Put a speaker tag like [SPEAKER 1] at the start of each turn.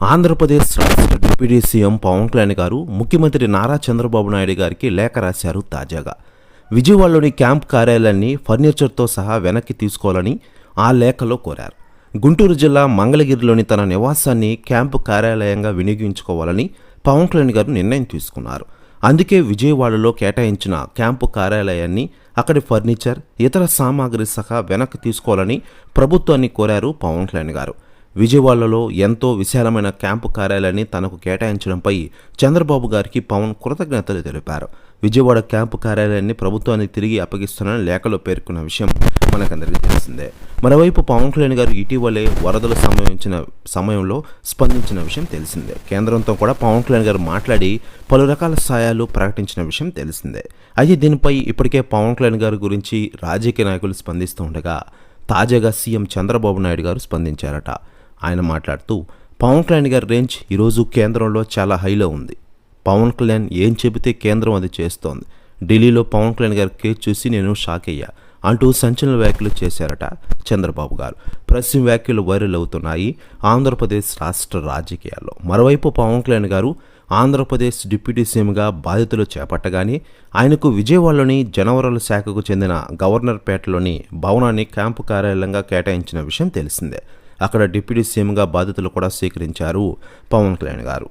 [SPEAKER 1] ఆంధ్రప్రదేశ్ రాష్ట్ర deputy CM Pawan Kalyan గారు ముఖ్యమంత్రి నారా చంద్రబాబు నాయుడు గారికి లేఖ రాశారు తాజాగా. విజయవాడలోని క్యాంప్ కార్యాలయాన్ని ఫర్నిచర్తో సహా వెనక్కి తీసుకోవాలని ఆ లేఖలో కోరారు. గుంటూరు జిల్లా మంగళగిరిలోని తన నివాసాన్ని క్యాంపు కార్యాలయంగా వినియోగించుకోవాలని పవన్ కళ్యాణ్ గారు నిర్ణయం తీసుకున్నారు. అందుకే విజయవాడలో కేటాయించిన క్యాంపు కార్యాలయాన్ని అక్కడి ఫర్నిచర్ ఇతర సామాగ్రి సహా వెనక్కి తీసుకోవాలని ప్రభుత్వాన్ని కోరారు పవన్ కళ్యాణ్ గారు. విజయవాడలో ఎంతో విశాలమైన క్యాంపు కార్యాలయాన్ని తనకు కేటాయించడంపై చంద్రబాబు గారికి పవన్ కృతజ్ఞతలు తెలిపారు. విజయవాడ క్యాంపు కార్యాలయాన్ని ప్రభుత్వానికి తిరిగి అప్పగిస్తున్నానని లేఖలో పేర్కొన్న విషయం మనకందరికీ తెలిసిందే. మరోవైపు పవన్ కళ్యాణ్ గారు ఇటీవలే వరదలు సంభవించిన సమయంలో స్పందించిన విషయం తెలిసిందే. కేంద్రంతో కూడా పవన్ కళ్యాణ్ గారు మాట్లాడి పలు రకాల సాయాలు ప్రకటించిన విషయం తెలిసిందే. అయితే దీనిపై ఇప్పటికే పవన్ కళ్యాణ్ గారి గురించి రాజకీయ నాయకులు స్పందిస్తూ ఉండగా తాజాగా సీఎం చంద్రబాబు నాయుడు గారు స్పందించారట. ఆయన మాట్లాడుతూ పవన్ కళ్యాణ్ గారి రేంజ్ ఈరోజు కేంద్రంలో చాలా హైలో ఉంది. పవన్ కళ్యాణ్ ఏం చెబితే కేంద్రం అది చేస్తోంది. ఢిల్లీలో పవన్ కళ్యాణ్ గారి కేసు చూసి నేను షాక్ అయ్యా. అంటూ సంచలన వ్యాఖ్యలు చేశారట చంద్రబాబు గారు. ప్రస్తుతం వ్యాఖ్యలు వైరల్ అవుతున్నాయి ఆంధ్రప్రదేశ్ రాష్ట్ర రాజకీయాల్లో. మరోవైపు పవన్ కళ్యాణ్ గారు ఆంధ్రప్రదేశ్ డిప్యూటీ సీఎంగా బాధ్యతలు చేపట్టగానే ఆయనకు విజయవాడలోని జనవరాల శాఖకు చెందిన గవర్నర్ పేటలోని భవనాన్ని క్యాంపు కార్యాలయంగా కేటాయించిన విషయం తెలిసిందే. అక్కడ డిప్యూటీ సీఎంగా బాధ్యతలు కూడా స్వీకరించారు పవన్ కళ్యాణ్ గారు.